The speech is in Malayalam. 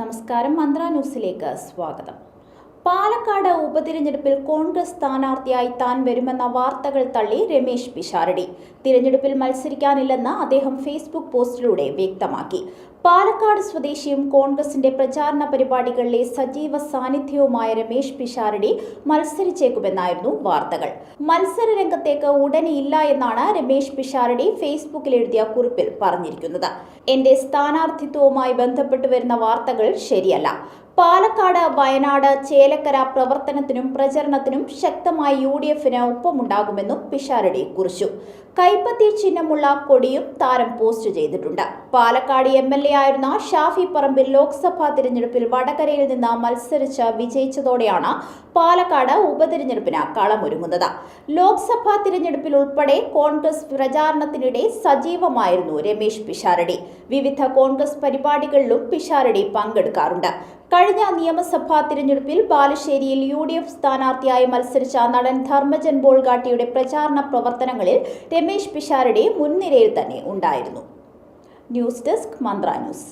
നമസ്കാരം മന്ത്ര ന്യൂസിലേക്ക് സ്വാഗതം. പാലക്കാട് ഉപതിരഞ്ഞെടുപ്പിൽ കോൺഗ്രസ് സ്ഥാനാർത്ഥിയായി താൻ വരുമെന്ന വാർത്തകൾ തള്ളി രമേശ് പിഷാരടി. തിരഞ്ഞെടുപ്പിൽ മത്സരിക്കാനില്ലെന്ന് അദ്ദേഹം ഫേസ്ബുക്ക് പോസ്റ്റിലൂടെ വ്യക്തമാക്കി. പാലക്കാട് സ്വദേശിയും കോൺഗ്രസിന്റെ പ്രചാരണ പരിപാടികളിലെ സജീവ സാന്നിധ്യവുമായ രമേശ് പിഷാരടി മത്സരിച്ചേക്കുമെന്നായിരുന്നു വാർത്തകൾ. മത്സര രംഗത്തേക്ക് ഉടനെ ഇല്ല എന്നാണ് രമേശ് പിഷാരടി ഫേസ്ബുക്കിൽ എഴുതിയ കുറിപ്പിൽ പറഞ്ഞിരിക്കുന്നത്. എന്റെ സ്ഥാനാർത്ഥിത്വവുമായി ബന്ധപ്പെട്ട് വരുന്ന വാർത്തകൾ ശരിയല്ല. പാലക്കാട് വയനാട് ചേലക്കര പ്രവർത്തനത്തിനും പ്രചരണത്തിനും ശക്തമായി യു ഡി എഫിന് ഒപ്പമുണ്ടാകുമെന്നും പിഷാരടി കുറിച്ചു. കൈപ്പത്തി ചിഹ്നമുള്ള കൊടിയും താരം പോസ്റ്റ് ചെയ്തിട്ടുണ്ട്. പാലക്കാട് എം എൽ എ ആയിരുന്ന ഷാഫി പറമ്പിൽ ലോക്സഭാ തിരഞ്ഞെടുപ്പിൽ വടകരയിൽ നിന്ന് മത്സരിച്ച് വിജയിച്ചതോടെയാണ് പാലക്കാട് ഉപതിരഞ്ഞെടുപ്പിന് കളമൊരുങ്ങുന്നത്. ലോക്സഭാ തിരഞ്ഞെടുപ്പിൽ ഉൾപ്പെടെ കോൺഗ്രസ് പ്രചാരണത്തിനിടെ സജീവമായിരുന്നു രമേശ് പിഷാരടി. വിവിധ കോൺഗ്രസ് പരിപാടികളിലും പിഷാരടി പങ്കെടുക്കാറുണ്ട്. കഴിഞ്ഞ നിയമസഭാ തിരഞ്ഞെടുപ്പിൽ ബാലുശ്ശേരിയിൽ യു ഡി എഫ് സ്ഥാനാർത്ഥിയായി മത്സരിച്ച നടൻ ധർമ്മജൻ ബോൾഗാട്ടിയുടെ പ്രചാരണ പ്രവർത്തനങ്ങളിൽ രമേശ് പിഷാരടി മുൻനിരയിൽ തന്നെ ഉണ്ടായിരുന്നു. News desk Mantra news.